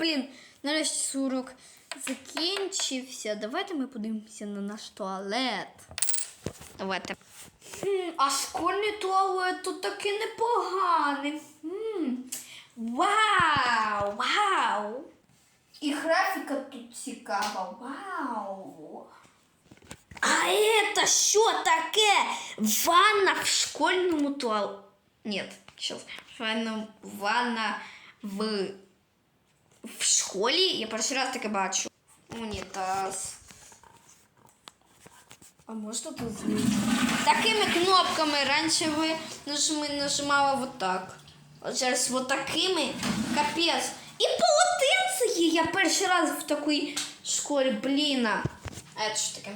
блін, нарешті урок закінчився. Давайте ми подивимося на наш туалет. Давайте. Хм, а школьний туалет тут таки непоганий. Хм. Вау! Вау! І графіка тут цікава. Вау! А это що таке? Ванна в школьному туалеті. Нет, сейчас. Ванна, ванна в, в школі. Я перший раз таке бачу. Унітаз. А можна тут змінити? Такими кнопками раніше ви нажимали вот так. Зараз вот такими. Капець. І полотенце є. Я перший раз в такій школі, блін. А це що таке?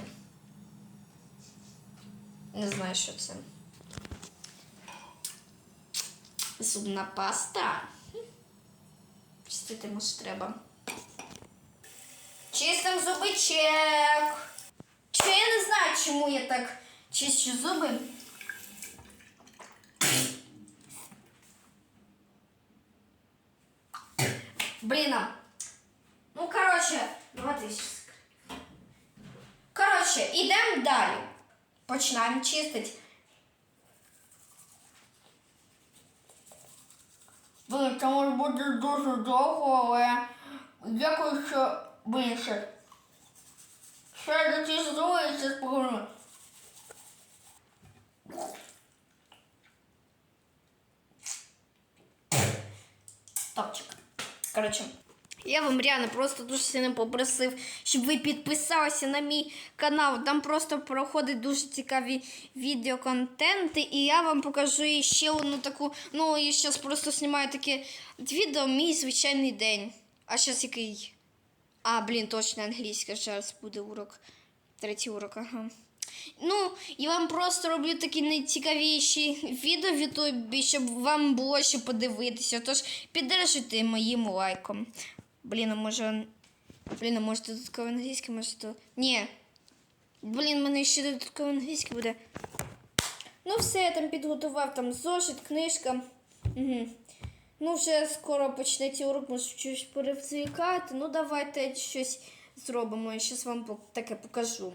Не знаю, що це. Зубна паста. Чистити може треба. Чистим зуби чек. Чи я не знаю, чому я так чищу зуби. Блін. Ну, коротше, давайте. Коротше, ідемо далі. Починаємо чистити. Блин, це може бути дуже довго, але дякую, що блин, ще. До ті зуби і це поговоримо. Топчик. Коротше. Я вам реально просто дуже сильно попросив, щоб ви підписалися на мій канал. Там просто проходять дуже цікаві відеоконтенти. І я вам покажу ще одну таку. Ну, я зараз просто знімаю таке відео мій звичайний день. А зараз який? А, блін, точно англійська. Зараз буде урок. Третій урок, ага. Ну, я вам просто роблю такі найцікавіші відео в Ютубі, щоб вам було що подивитися. Тож піддержуйте моїм лайком. Блін, а може. Блін, а може додатковий англійський, може то. Ні. Блін, в мене ще додатковий англійський буде. Ну, все, я там підготував там зошит, книжка. Угу. Ну, вже скоро почнеться урок, може щось перевзвікати. Ну, давайте щось зробимо. Я щось вам таке покажу.